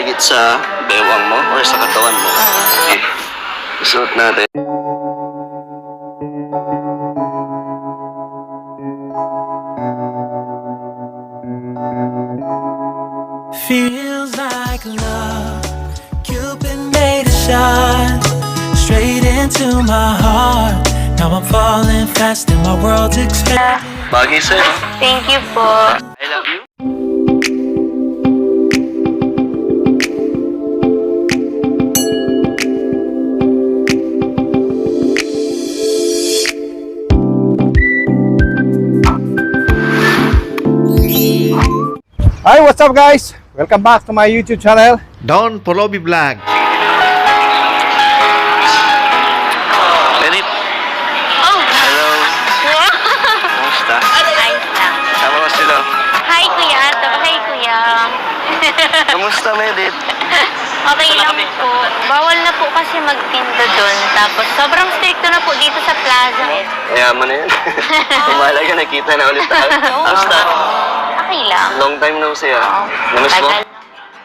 Dikit sa bewang mo or sa katawan mo. Okay. Isuot natin. Feels like love. Cupid made a shot straight into my heart. Now I'm falling fast and my world's expanding. Bagay sa'yo. Thank you po. Hi, what's up guys? Welcome back to my YouTube channel. Don Polobi Vlog. Benit. Oh! Hello. Kumusta? Ayos lang. Tama mo sila. Hi, Kuya Ato. Hi, Kuya. Kumusta, Medit? Okay lang po. Bawal na po kasi magtinda doon. Tapos sobrang stricto na po dito sa plaza. Mayaman na yan. Kumalaga, nakita na ulit tayo. Kumusta? Okay lang. Long time no see ah. Namiss mo? Tagal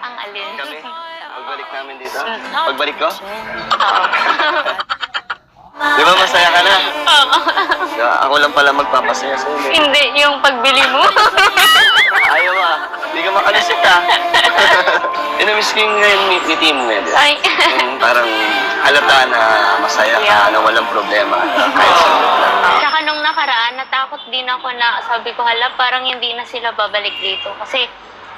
Ang alin. Kami? Pagbalik namin dito? Pagbalik ko? Oo. Di ba masaya ka na? Yeah, Ako lang pala magpapasaya sa'yo. eh. Hindi, yung pagbili mo. Ayaw ah. Hindi ka makalisik ah. Inamiss ko yung ngayon ni, ni Team Med. Ay. Yung parang halata na masaya ka, Yeah. na walang problema. Kahit lang. Tsaka nung nakaraan, natakot din ako na sabi ko, hala, parang hindi na sila babalik dito. Kasi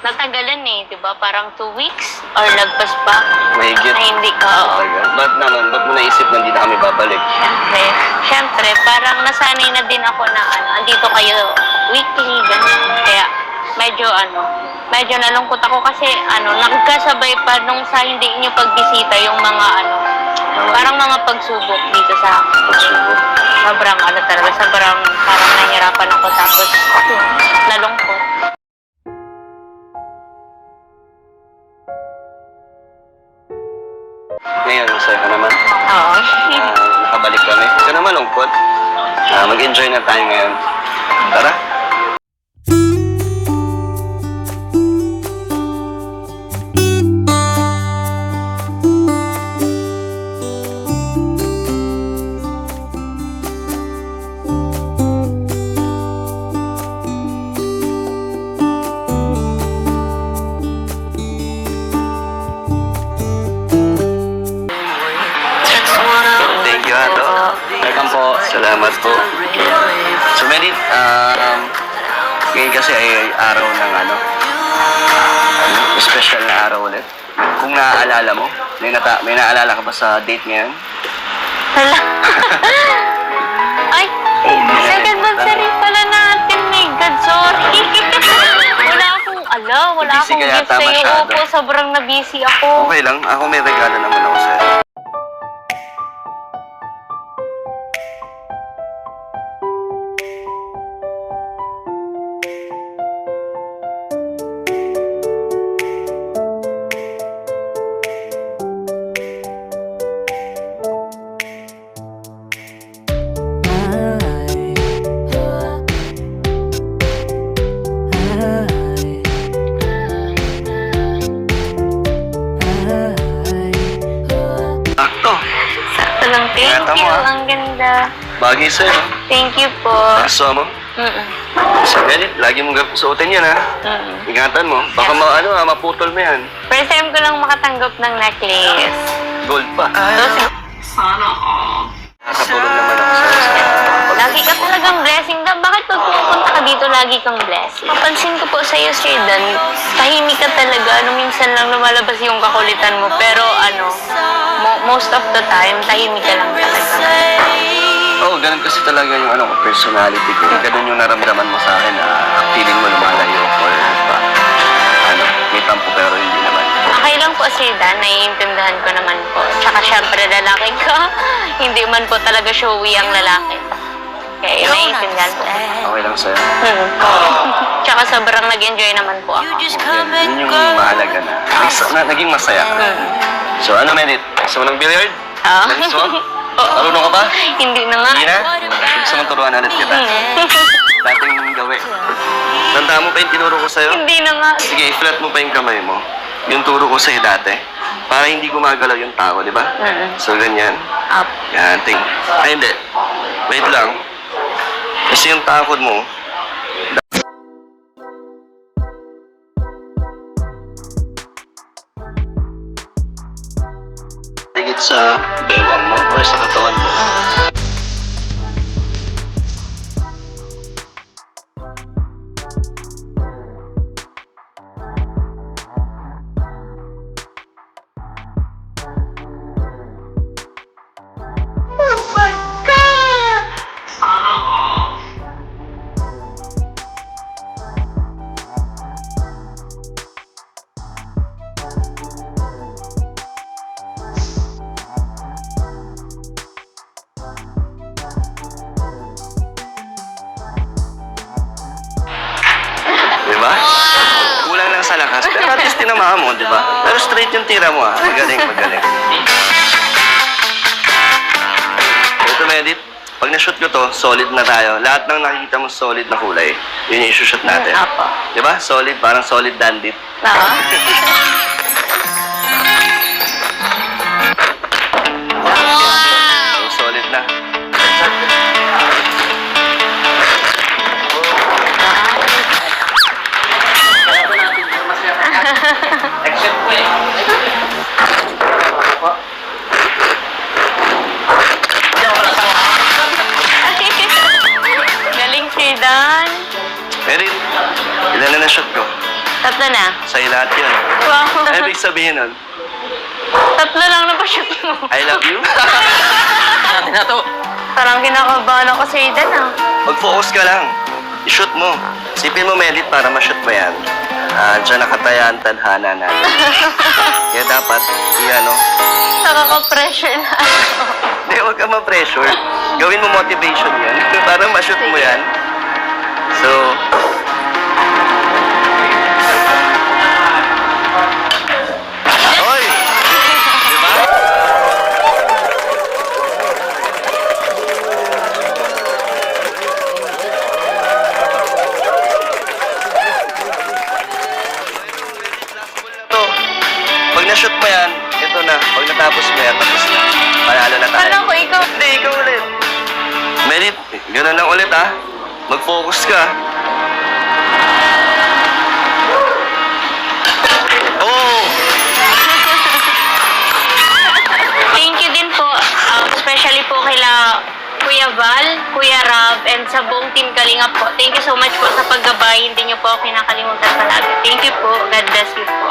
natagalan eh, di ba? Parang two weeks or lagpas pa. Mahigit. Ay, hindi ka. oo. Tagal. Ba't naman? Ba't mo naisip na hindi na kami babalik? Siyempre, siyempre, parang nasanay na din ako na ano, andito kayo weekly, ganun. Kaya, medyo ano, medyo nalungkot ako kasi ano, nagkasabay pa nung sa hindi nyo pagbisita yung mga ano, Mga parang mga pagsubok dito sa akin. pagsubok. Sobrang ano talaga, sobrang parang nahihirapan ako tapos nalungkot. Ngayon, masaya ka naman. Oo. Ah, nakabalik kami. Ito naman lungkot. Ah, mag-enjoy na tayo ngayon. Tara. Salamat po. So, Medit, um, ngayon kasi ay araw ng ano, special na araw ulit. Kung naaalala mo, may, nata may naalala ka ba sa date ngayon? Hala. Ay, second anniversary pala natin. My God, sorry. wala akong, ala, wala Busy akong ka gift yata sa'yo. masyado. Opo, sobrang na-busy ako. Okay lang, ako may regalo naman ako lang. Thank Ingatan mo, you. ah. Ang ganda. Bagay sa'yo. Thank you po. Gusto mo? Mm-mm. So, Medit, lagi mong gap- suotin yan, ha? Mm-mm. Ingatan mo. Baka ma ano, ah, maputol mo yan. First time ko lang makatanggap ng necklace. Gold pa. Tapos, Nakatulog naman ako sa lagi ka talagang blessing. Da, bakit pag pumupunta ka dito, lagi kang blessing? Mapansin ko po sa'yo, Sir Dan, tahimik ka talaga. Ano, minsan lang lumalabas yung kakulitan mo. Pero ano, mo- most of the time, tahimik ka lang talaga. Oo, oh, ganun kasi talaga yung ano, personality ko. Ganun yung naramdaman mo sa akin na feeling mo lumalayo or pa, ano, may tampo pero hindi naman. Okay lang po, Sir Dan. Naiintindihan ko naman po. Tsaka syempre, lalaki ka. Hindi man po talaga showy ang lalaki. Kaya naiintindihan po. Okay lang sa'yo. Hmm. Tsaka sobrang nag-enjoy naman po ako. Yun, yun yung mahalaga na, na naging masaya ka. So ano, Medit? Gusto mo ng billiard? Ah. Gusto mo? Marunong ka ba? Hindi na nga. Hindi na? Gusto mo turuan ulit kita? Dating gawi. Tandaan mo pa yung tinuro ko sa'yo? Hindi na nga. Sige, i-flat mo pa yung kamay mo. yung turo ko sa'yo dati. Para hindi gumagalaw yung tao, di ba? Mm-mm. So, ganyan. Up. Yan, ting. Ay, hindi. Wait lang. Kasi yung takod mo, uh, Kulang lang sa lakas. Pero at least tinamaan mo, di ba? Pero straight yung tira mo ah. Magaling, magaling. Ito, Medit. Pag na-shoot ko to, solid na tayo. Lahat ng nakikita mo solid na kulay, yun yung isushoot natin. Apo. Di ba? Solid, parang solid dandit. Oo. Merit, ilan na na-shoot ko? Tatlo na. Sa'yo lahat yun. Wow. Ibig sabihin nun, Tatlo lang na pa-shoot mo. I love you. Parang kinakabahan ako sa Dan ah. Mag-focus ka lang. I-shoot mo. Sipin mo, Melit, para ma-shoot mo yan. Ah, dyan nakataya ang tadhana natin. Kaya dapat, i-ano, Nakaka-pressure na ako. hindi, huwag ka ma-pressure. Gawin mo motivation yan. para ma-shoot mo yan. So, Hoy! Di ba? to. Pag na-shoot mo yan, ito na. Pag natapos mo yan, tapos na. Panalo na tayo. Kala ko ikaw. Hindi, ikaw ulit. Merit, gano'n lang ulit ha. Mag-focus ka. Oh! Thank you din po, um, especially po kila Kuya Val, Kuya Rob, and sa buong team Kalinga po. Thank you so much po sa paggabay. Hindi niyo po ako kinakalimutan palagi. Thank you po. God bless you po.